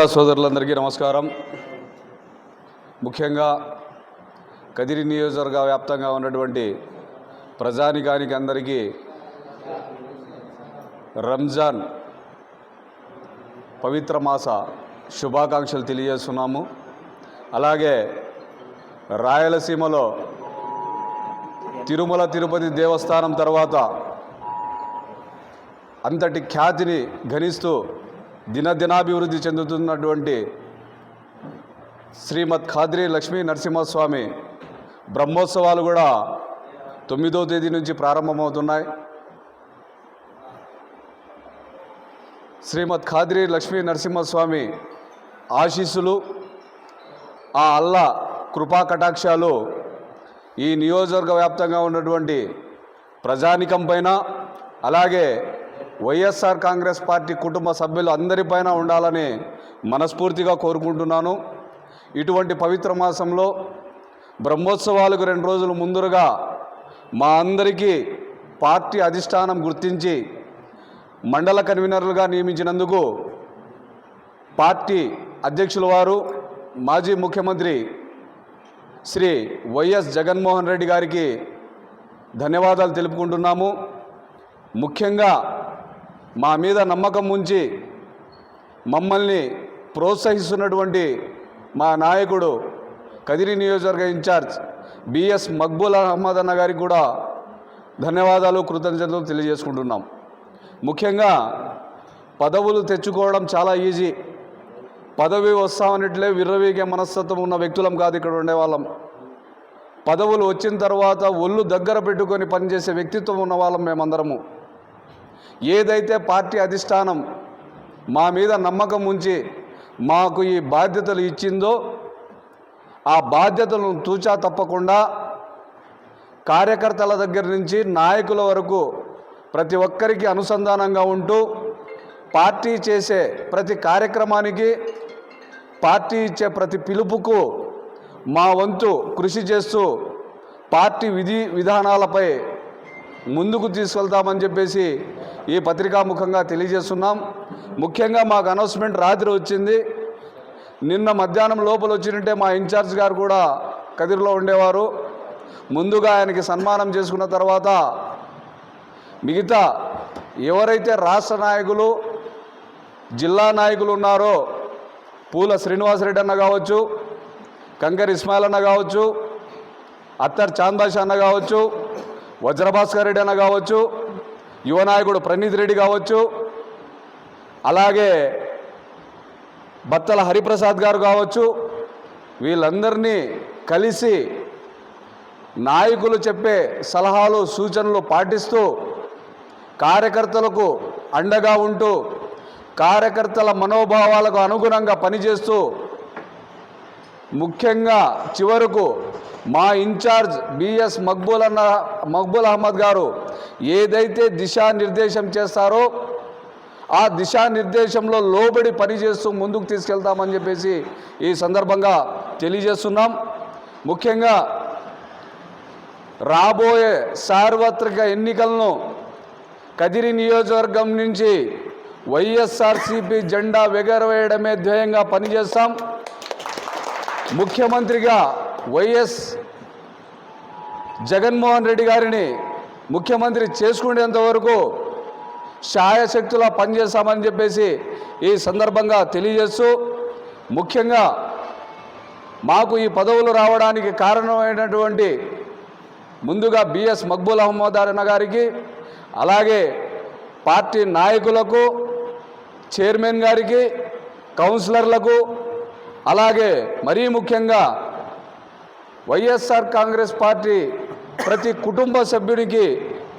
పత్రికా సోదరులందరికీ నమస్కారం. ముఖ్యంగా కదిరి నియోజకవర్గ వ్యాప్తంగా ఉన్నటువంటి ప్రజానికానికి అందరికీ రంజాన్ పవిత్ర మాస శుభాకాంక్షలు తెలియజేస్తున్నాము. అలాగే రాయలసీమలో తిరుమల తిరుపతి దేవస్థానం తర్వాత అంతటి ఖ్యాతిని గణిస్తూ దినదినాభివృద్ధి చెందుతున్నటువంటి శ్రీమద్ ఖాద్రి లక్ష్మీ నరసింహస్వామి బ్రహ్మోత్సవాలు కూడా తొమ్మిదో తేదీ నుంచి ప్రారంభమవుతున్నాయి. శ్రీమద్ ఖాద్రి లక్ష్మీ నరసింహస్వామి ఆశీస్సులు ఆ అల్లా కృపా కటాక్షాలు ఈ నియోజకవర్గ వ్యాప్తంగా ఉన్నటువంటి ప్రజానికం పైన అలాగే వైఎస్ఆర్ కాంగ్రెస్ పార్టీ కుటుంబ సభ్యులు అందరిపైన ఉండాలని మనస్ఫూర్తిగా కోరుకుంటున్నాను. ఇటువంటి పవిత్ర మాసంలో బ్రహ్మోత్సవాలకు రెండు రోజులు ముందురుగా మా అందరికీ పార్టీ అధిష్టానం గుర్తించి మండల కన్వీనర్లుగా నియమించినందుకు పార్టీ అధ్యక్షుల వారు మాజీ ముఖ్యమంత్రి శ్రీ వైఎస్ జగన్మోహన్ రెడ్డి గారికి ధన్యవాదాలు తెలుపుకుంటున్నాము. ముఖ్యంగా మా మీద నమ్మకం ఉంచి మమ్మల్ని ప్రోత్సహిస్తున్నటువంటి మా నాయకుడు కదిరి నియోజకవర్గ ఇన్ఛార్జ్ బిఎస్ మక్బూల్ అహ్మద్ అన్న గారికి కూడా ధన్యవాదాలు కృతజ్ఞతలు తెలియజేసుకుంటున్నాం. ముఖ్యంగా పదవులు తెచ్చుకోవడం చాలా ఈజీ. పదవి వస్తామన్నట్లే విర్రవీగే మనస్తత్వం ఉన్న వ్యక్తులం కాదు ఇక్కడ ఉండేవాళ్ళం పదవులు వచ్చిన తర్వాత ఒళ్ళు దగ్గర పెట్టుకొని పనిచేసే వ్యక్తిత్వం ఉన్న వాళ్ళం మేమందరము. ఏదైతే పార్టీ అధిష్టానం మా మీద నమ్మకం ఉంచి మాకు ఈ బాధ్యతలు ఇచ్చిందో ఆ బాధ్యతలను తూచా తప్పకుండా కార్యకర్తల దగ్గర నుంచి నాయకుల వరకు ప్రతి ఒక్కరికి అనుసంధానంగా ఉంటూ పార్టీ చేసే ప్రతి కార్యక్రమానికి పార్టీ ఇచ్చే ప్రతి పిలుపుకు మా వంతు కృషి చేస్తూ పార్టీ విధి విధానాలపై ముందుకు తీసుకెళ్తామని చెప్పేసి ఈ పత్రికాముఖంగా తెలియజేస్తున్నాం. ముఖ్యంగా మాకు అనౌన్స్మెంట్ రాత్రి వచ్చింది. నిన్న మధ్యాహ్నం లోపల వచ్చినట్టే మా ఇన్ఛార్జ్ గారు కూడా కదిరిలో ఉండేవారు. ముందుగా ఆయనకి సన్మానం చేసుకున్న తర్వాత మిగతా ఎవరైతే రాష్ట్ర నాయకులు జిల్లా నాయకులు ఉన్నారో పూల శ్రీనివాసరెడ్డి అన్న కావచ్చు కంకర్ ఇస్మాయిల్ అన్న కావచ్చు అత్తర్ చాందాష్ అన్న కావచ్చు వజ్రభాస్కర్ రెడ్డి అన్న కావచ్చు యువ నాయకుడు ప్రణీత్ రెడ్డి కావచ్చు అలాగే బత్తల హరిప్రసాద్ గారు కావచ్చు వీళ్ళందరినీ కలిసి నాయకులు చెప్పే సలహాలు సూచనలు పాటిస్తూ కార్యకర్తలకు అండగా ఉంటూ కార్యకర్తల మనోభావాలకు అనుగుణంగా పనిచేస్తూ ముఖ్యంగా చివరకు మా ఇన్ఛార్జ్ బిఎస్ మక్బూల్ అన్న మక్బూల్ అహ్మద్ గారు ఏదైతే దిశానిర్దేశం చేస్తారో ఆ దిశానిర్దేశంలో లోబడి పనిచేస్తూ ముందుకు తీసుకెళ్తామని చెప్పేసి ఈ సందర్భంగా తెలియజేస్తున్నాం. ముఖ్యంగా రాబోయే సార్వత్రిక ఎన్నికలను కదిరి నియోజకవర్గం నుంచి వైఎస్ఆర్సీపీ జెండా ఎగరవేయడమే ధ్యేయంగా పనిచేస్తాం. ముఖ్యమంత్రిగా వైఎస్ జగన్మోహన్ రెడ్డి గారిని ముఖ్యమంత్రి చేసుకునేంత వరకు పనిచేస్తామని చెప్పేసి ఈ సందర్భంగా తెలియజేస్తూ ముఖ్యంగా మాకు ఈ పదవులు రావడానికి కారణమైనటువంటి ముందుగా బిఎస్ మక్బూల్ అహ్మద్ అన్న గారికి అలాగే పార్టీ నాయకులకు చైర్మన్ గారికి కౌన్సిలర్లకు అలాగే మరీ ముఖ్యంగా వైఎస్ఆర్ కాంగ్రెస్ పార్టీ ప్రతి కుటుంబ సభ్యునికి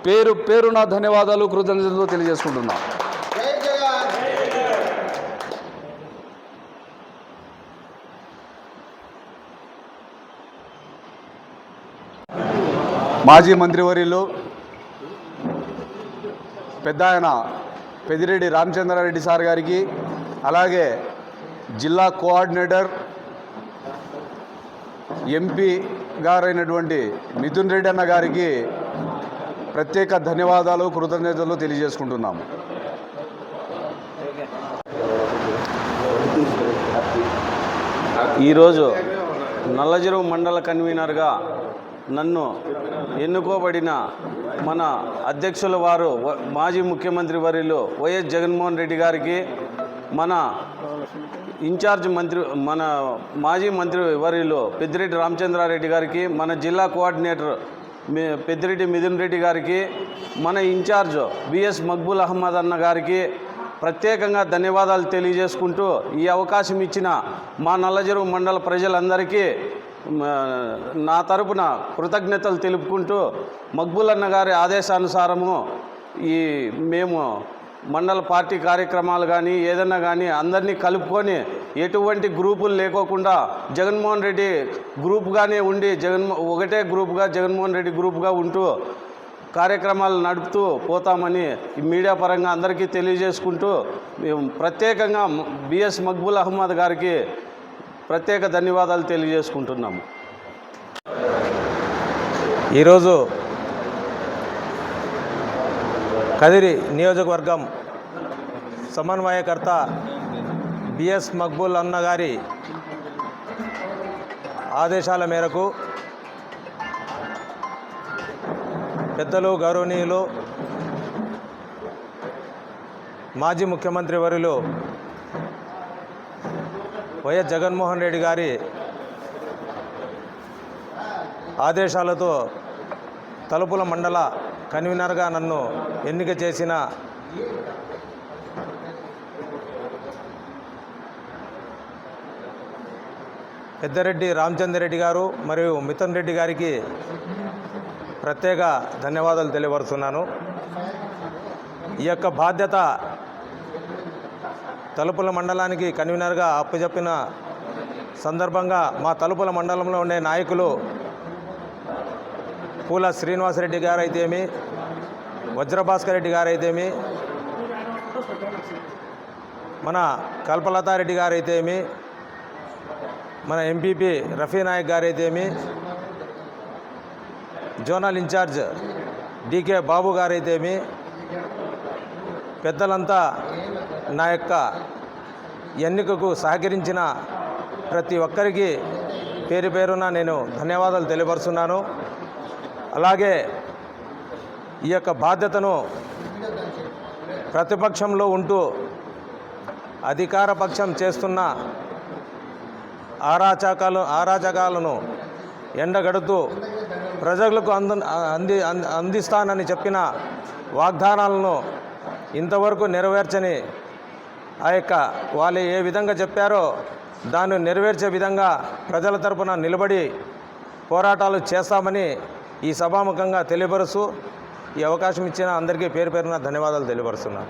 పేరు పేరున ధన్యవాదాలు కృతజ్ఞతలు తెలియజేసుకుంటున్నాం. మాజీ మంత్రివర్యులు పెద్ద ఆయన పెదిరెడ్డి రామచంద్రారెడ్డి సార్ గారికి అలాగే జిల్లా కోఆర్డినేటర్ ఎంపీ గారైనటువంటి మిథున్ రెడ్డి అన్న గారికి ప్రత్యేక ధన్యవాదాలు కృతజ్ఞతలు తెలియజేసుకుంటున్నాము. ఈరోజు నల్లజెరువు మండల కన్వీనర్గా నన్ను ఎన్నుకోబడిన మన అధ్యక్షుల వారు మాజీ ముఖ్యమంత్రి వర్యులు వైఎస్ జగన్మోహన్ రెడ్డి గారికి మన ఇన్ఛార్జ్ మంత్రి మన మాజీ మంత్రి వర్యులు పెద్దిరెడ్డి రామచంద్రారెడ్డి గారికి మన జిల్లా కోఆర్డినేటర్ పెద్దిరెడ్డి మిథున్ రెడ్డి గారికి మన ఇన్ఛార్జ్ బిఎస్ మక్బుల్ అహ్మద్ అన్న గారికి ప్రత్యేకంగా ధన్యవాదాలు తెలియజేసుకుంటూ ఈ అవకాశం ఇచ్చిన మా నల్లజెరువు మండల ప్రజలందరికీ నా తరపున కృతజ్ఞతలు తెలుపుకుంటూ మక్బుల్ అన్న గారి ఆదేశానుసారము ఈ మేము మండల పార్టీ కార్యక్రమాలు కానీ ఏదన్నా కానీ అందరినీ కలుపుకొని ఎటువంటి గ్రూపులు లేకోకుండా జగన్మోహన్ రెడ్డి గ్రూప్గానే ఉండి జగన్ ఒకటే గ్రూప్గా జగన్మోహన్ రెడ్డి గ్రూప్గా ఉంటూ కార్యక్రమాలు నడుపుతూ పోతామని ఈ మీడియా పరంగా అందరికీ తెలియజేసుకుంటూ మేము ప్రత్యేకంగా బిఎస్ మక్బుల్ అహ్మద్ గారికి ప్రత్యేక ధన్యవాదాలు తెలియజేసుకుంటున్నాము. ఈరోజు కదిరి నియోజకవర్గం సమన్వయకర్త బిఎస్ మక్బూల్ అన్న గారి ఆదేశాల మేరకు పెద్దలు గౌరవనీయులు మాజీ ముఖ్యమంత్రి వర్యులు వైఎస్ జగన్మోహన్ రెడ్డి గారి ఆదేశాలతో తలుపుల మండల కన్వీనర్గా నన్ను ఎన్నిక చేసిన పెద్దరెడ్డి రెడ్డి గారు మరియు మిథున్ రెడ్డి గారికి ప్రత్యేక ధన్యవాదాలు తెలియపరుస్తున్నాను. ఈ యొక్క బాధ్యత తలుపుల మండలానికి కన్వీనర్గా అప్పచెప్పిన సందర్భంగా మా తలుపుల మండలంలో ఉండే నాయకులు పూల శ్రీనివాసరెడ్డి గారు అయితేమి వజ్రభాస్కర్ రెడ్డి గారు అయితేమి మన కల్పలతారెడ్డి గారు అయితేమి మన ఎంపీపీ రఫీ నాయక్ గారు అయితేమి జోనల్ ఇన్ఛార్జ్ డికే బాబు గారు అయితేమి పెద్దలంతా నా యొక్క ఎన్నికకు సహకరించిన ప్రతి ఒక్కరికి పేరు పేరున నేను ధన్యవాదాలు తెలియపరుస్తున్నాను. అలాగే ఈ యొక్క బాధ్యతను ప్రతిపక్షంలో ఉంటూ అధికార పక్షం చేస్తున్న ఆరాచకాలు ఆరాచకాలను ఎండగడుతూ ప్రజలకు అంద అంది అందిస్తానని చెప్పిన వాగ్దానాలను ఇంతవరకు నెరవేర్చని ఆ యొక్క వాళ్ళు ఏ విధంగా చెప్పారో దాన్ని నెరవేర్చే విధంగా ప్రజల తరపున నిలబడి పోరాటాలు చేస్తామని ఈ సభాముఖంగా తెలియపరుస్తూ ఈ అవకాశం ఇచ్చిన అందరికీ పేరు పేరున ధన్యవాదాలు తెలియపరుస్తున్నాను.